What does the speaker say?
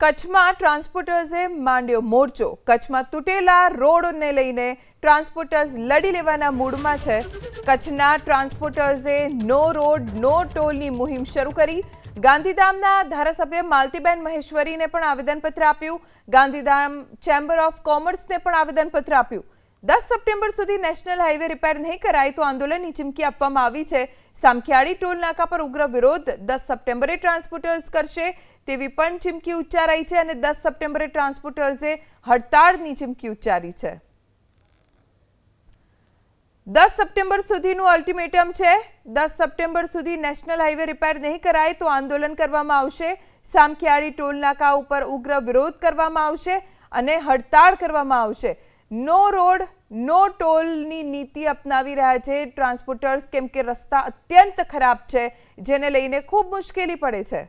કચ્છમાં ટ્રાન્સપોર્ટર્સે માંડ્યો મોરચો. કચ્છમાં તૂટેલા રોડને લઈને ટ્રાન્સપોર્ટર્સ લડી લેવાના મૂડમાં છે. કચ્છના ટ્રાન્સપોર્ટર્સે નો રોડ, નો ટોલની મુહિમ શરૂ કરી. ગાંધીધામના ધારાસભ્ય માલતીબેન મહેશ્વરીને પણ આવેદનપત્ર આપ્યું. ગાંધીધામ ચેમ્બર ઓફ કોમર્સને પણ આવેદનપત્ર આપ્યું. દસ સપ્ટેમ્બર સુધી નેશનલ હાઈવે રિપેર નહીં કરાય તો આંદોલનની ચીમકી આપવામાં આવી છે. સામખિયાળી ટોલ નાકા પર ઉગ્ર વિરોધ દસ સપ્ટેમ્બરે ટ્રાન્સપોર્ટર્સ કરશે તેવી પણ ચીમકી ઉચ્ચારાઈ છે અને દસ સપ્ટેમ્બરે ટ્રાન્સપોર્ટર્સે હડતાળની ચીમકી ઉચ્ચારી છે. દસ સપ્ટેમ્બર સુધીનું અલ્ટિમેટમ છે. દસ સપ્ટેમ્બર સુધી નેશનલ હાઈવે રિપેર નહીં કરાય તો આંદોલન કરવામાં આવશે. સામખિયાળી ટોલ નાકા ઉપર ઉગ્ર વિરોધ કરવામાં આવશે અને હડતાળ કરવામાં આવશે. નો રોડ, નો ટોલની નીતિ અપનાવી રહ્યા છે. ટ્રાન્સપોર્ટર્સ કેમ કે રસ્તા અત્યંત ખરાબ છે, જેને લઈને ખૂબ મુશ્કેલી પડે છે.